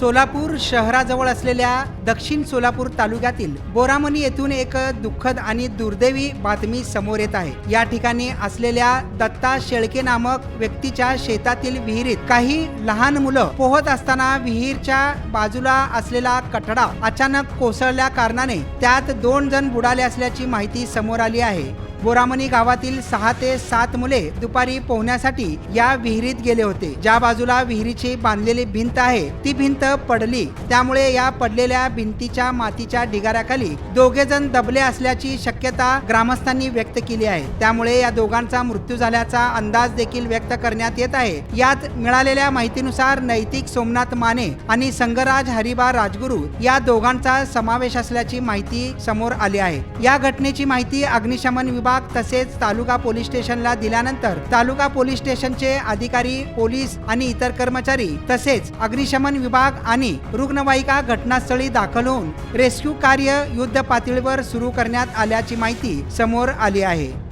सोलापूर शहराजवळ असलेल्या दक्षिण सोलापूर तालुक्यातील बोरामणी येथून एक दुःखद आणि दुर्दैवी बातमी समोर येत आहे. या ठिकाणी असलेल्या दत्ता शेळके नामक व्यक्तीच्या शेतातील विहिरीत काही लहान मुलं पोहत असताना विहीरच्या बाजूला असलेला कठडा अचानक कोसळल्या कारणाने त्यात दोन जण बुडाले असल्याची माहिती समोर आली आहे. बोरामणी गावातील सहा ते सात मुले दुपारी पोहण्यासाठी या विहिरीत गेले होते. ज्या बाजूला विहिरीची बांधलेली भिंत आहे ती भिंत पडली. त्यामुळे या पडलेल्या भिंतीच्या मातीच्या ढिगाऱ्याखाली दोघे जण दबले असल्याची शक्यता ग्रामस्थांनी व्यक्त केली आहे. त्यामुळे या दोघांचा मृत्यू झाल्याचा अंदाज देखील व्यक्त करण्यात येत आहे. यात मिळालेल्या माहितीनुसार नैतिक सोमनाथ माने आणि संगराज हरिबा राजगुरू या दोघांचा समावेश असल्याची माहिती समोर आली आहे. या घटनेची माहिती अग्निशमन विभाग तसेच तालुका पोलीस स्टेशनला दिल्यानंतर तालुका पोलीस स्टेशनचे अधिकारी पोलीस आणि इतर कर्मचारी तसेच अग्निशमन विभाग आणि रुग्णवाहिका घटनास्थळी दाखल होऊन रेस्क्यू कार्य युद्ध पातळीवर सुरू करण्यात आल्याची माहिती समोर आली आहे.